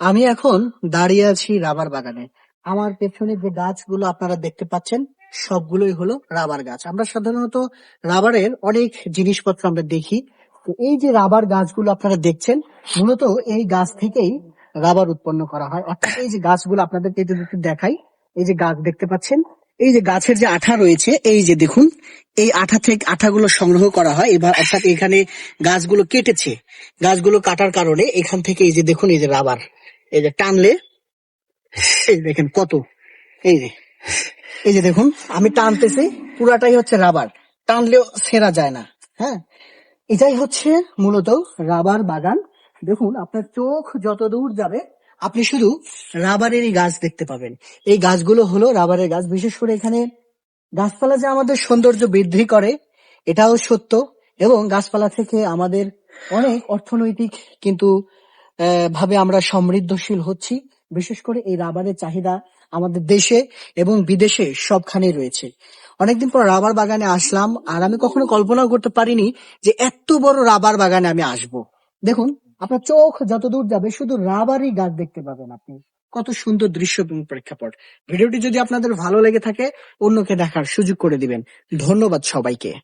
আমি এখন দাঁড়িয়ে আছি রাবার বাগানে। আমার পেছনে যে গাছগুলো আপনারা দেখতে পাচ্ছেন, সবগুলোই হলো রাবার গাছ। আমরা সাধারণত রাবারের অনেক জিনিসপত্র আমরা দেখি। তো এই যে রাবার গাছগুলো আপনারা দেখছেন, মূলত এই গাছ থেকেই রাবার উৎপন্ন করা হয়। অর্থাৎ এই যে গাছগুলো আপনাদেরকে যদি একটু দেখাই, এই যে গাছ দেখতে পাচ্ছেন, এই যে গাছের যে আঠা রয়েছে, এই যে দেখুন, এই আঠা থেকে আঠাগুলো সংগ্রহ করা হয়। এবার অর্থাৎ এখানে গাছগুলো কেটেছে। গাছগুলো কাটার কারণে এখান থেকে এই যে দেখুন, এই যে রাবার। এই যে টানলে, এই দেখেন কত, এই যে এই যে দেখুন, আমি টানতেছি, পুরাটাই হচ্ছে রাবার, টানলেও ছেঁড়া যায় না হ্যাঁ? এটাই হচ্ছে মূলত রাবার বাগান। দেখুন, আপনার চোখ যত দূর যাবে, আপনি শুধু রাবারেরই গাছ দেখতে পাবেন। এই গাছগুলো হলো রাবারের গাছ। বিশেষ করে এখানে গাছপালা যে আমাদের সৌন্দর্য বৃদ্ধি করে, এটাও সত্য। এবং গাছপালা থেকে আমাদের অনেক অর্থনৈতিক কিন্তু ভাবে আমরা সমৃদ্ধশীল হচ্ছি। বিশেষ করে এই রাবারের চাহিদা আমাদের দেশে এবং বিদেশে সবখানে রয়েছে। অনেকদিন পর রাবার বাগানে আসলাম আর আমি কখনো কল্পনাও করতে পারিনি যে এত বড় রাবার বাগানে আমি আসব। দেখুন, আপনার চোখ যত দূর যাবে শুধু রাবারই গাছ দেখতে পাবেন আপনি। কত সুন্দর দৃশ্য এবং প্রেক্ষাপট। ভিডিওটি যদি আপনাদের ভালো লেগে থাকে, অন্যকে দেখার সুযোগ করে দিবেন। ধন্যবাদ সবাইকে।